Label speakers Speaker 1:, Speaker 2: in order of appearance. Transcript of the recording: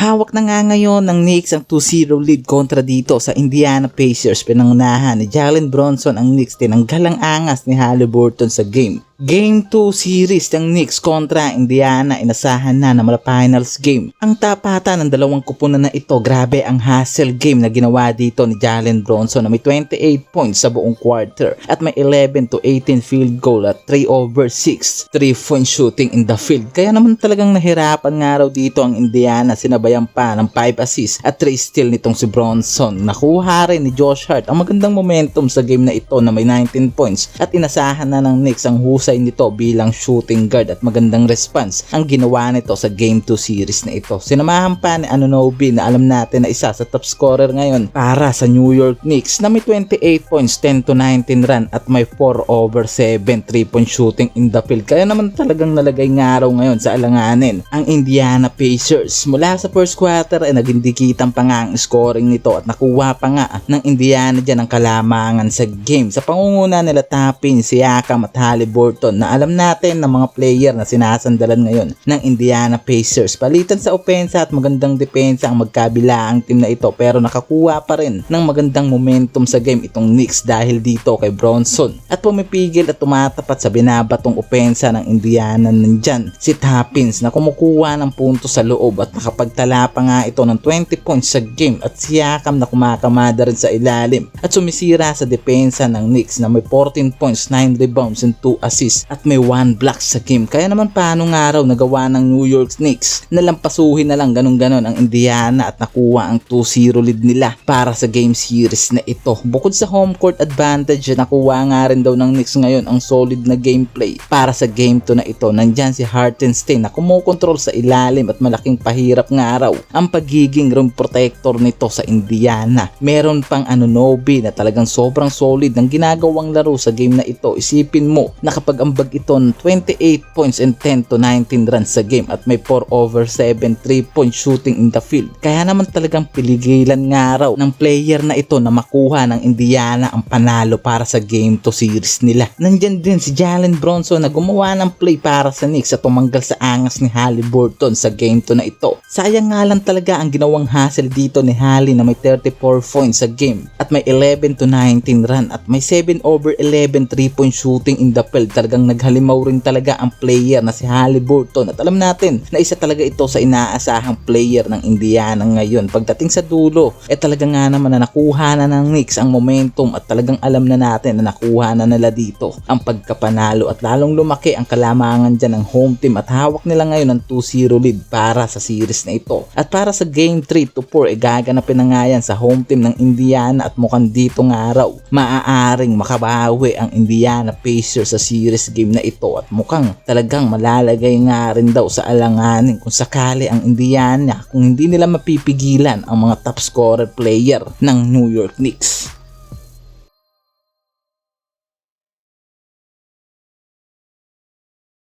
Speaker 1: Hawak na nga ngayon ng Knicks ang 2-0 lead kontra dito sa Indiana Pacers. Pinangunahan ni Jalen Bronson ang Knicks tinanggal ang angas ni Halliburton sa game. Game 2 series ng Knicks kontra Indiana inasahan na na mala finals game. Ang tapatan ng dalawang kupunan na ito grabe ang hustle game na ginawa dito ni Jalen Bronson na may 28 points sa buong quarter at may 11 to 18 field goal at 3 over 6 3 point shooting in the field. Kaya naman talagang nahirapan nga raw dito ang Indiana sinabayan pa ng 5 assists at 3 steal nitong si Bronson. Nakuha rin ni Josh Hart ang magandang momentum sa game na ito na may 19 points at inasahan na ng Knicks ang husay nito bilang shooting guard at magandang response ang ginawa nito sa Game 2 series na ito. Sinamahan pa ni Anunoby na alam natin na isa sa top scorer ngayon para sa New York Knicks na may 28 points, 10 to 19 run at may 4 over 7 3 point shooting in the field. Kaya naman talagang nalagay nga raw ngayon sa alanganin ang Indiana Pacers. Mula sa first quarter ay naging dikitan pa nga ang scoring nito at nakuha pa nga ng Indiana dyan ang kalamangan sa game. Sa pangunguna nila Tapin, Siakam at Halliburton na alam natin ng mga player na sinasandalan ngayon ng Indiana Pacers. Palitan sa opensa at magandang depensa ang magkabila ang team na ito pero nakakuha pa rin ng magandang momentum sa game itong Knicks dahil dito kay Bronson. At pumipigil at tumatapat sa binabatong opensa ng Indiana nandyan si Tappins na kumukuha ng punto sa loob at nakapagtala pa nga ito ng 20 points sa game at siyakam na kumakamada rin sa ilalim at sumisira sa depensa ng Knicks na may 14 points, 9 rebounds and 2 assists at may 1 block sa game. Kaya naman paano nga raw nagawa ng New York Knicks na lampasuhin na lang ganun-ganon ang Indiana at nakuha ang 2-0 lead nila para sa game series na ito. Bukod sa home court advantage, nakuha nga rin daw ng Knicks ngayon ang solid na gameplay para sa game 2 na ito. Nandyan si Hartenstein na kumukontrol sa ilalim at malaking pahirap nga raw ang pagiging rim protector nito sa Indiana. Meron pang Anunoby na talagang sobrang solid ng ginagawang laro sa game na ito. Isipin mo na kapag ambag ito ng 28 points and 10 to 19 runs sa game at may 4 over 7 3 point shooting in the field. Kaya naman talagang piligilan nga raw ng player na ito na makuha ng Indiana ang panalo para sa game 2 series nila. Nandyan din si Jalen Bronson na gumawa ng play para sa Knicks at tumanggal sa angas ni Halliburton sa game 2 na ito. Sayang nga lang talaga ang ginawang hassle dito ni Hallie na may 34 points sa game at may 11 to 19 run at may 7 over 11 3 point shooting in the field. Talagang naghalimaw rin talaga ang player na si Halliburton at alam natin na isa talaga ito sa inaasahang player ng Indiana ngayon. Pagdating sa dulo, eh talaga nga naman na nakuha na ng Knicks ang momentum at talagang alam na natin na nakuha na nila dito ang pagkapanalo at lalong lumaki ang kalamangan dyan ng home team at hawak nila ngayon ng 2-0 lead para sa series na ito. At para sa game 3 to 4, eh gaganapin na nga yan sa home team ng Indiana at mukhang dito nga raw maaaring makabawi ang Indiana Pacers sa series game na ito at mukhang talagang malalagay nga rin daw sa alanganin kung sakali ang Indiana kung hindi nila mapipigilan ang mga top scorer player ng New York Knicks.